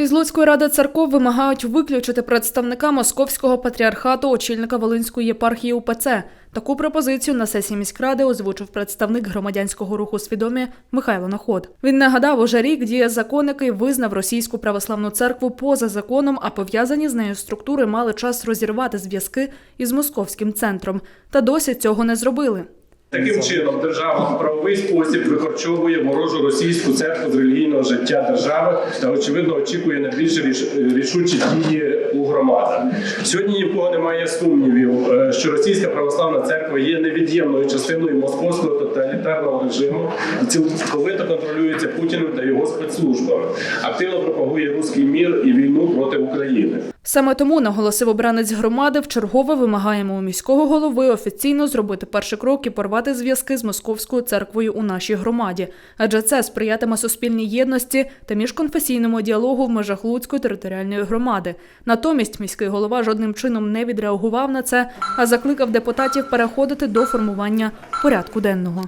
Із Луцької ради церков вимагають виключити представника московського патріархату, очільника Волинської єпархії УПЦ. Таку пропозицію на сесії міськради озвучив представник громадянського руху свідомі Михайло Наход. Він нагадав, уже рік діє закон, який визнав російську православну церкву поза законом, а пов'язані з нею структури мали час розірвати зв'язки із московським центром. Та досі цього не зробили. Таким чином, держава в правовий спосіб викорчовує ворожу російську церкву з релігійного життя держави та очевидно очікує на більш рішучі дії у громадах. Сьогодні ні в кого немає сумнівів, е, що російська православна церква є невід'ємною частиною московського тоталітарного режиму і цілковито контролюється Путіним та його спецслужбами. Активно пропагує руський мір і війну проти України. Саме тому наголосив обранець громади. Вчергове вимагаємо у міського голови офіційно зробити перший крок і порвати зв'язки з московською церквою у нашій громаді, адже це сприятиме суспільній єдності та міжконфесійному діалогу в межах Луцької територіальної громади. Натомість міський голова жодним чином не відреагував на це, а закликав депутатів переходити до формування порядку денного.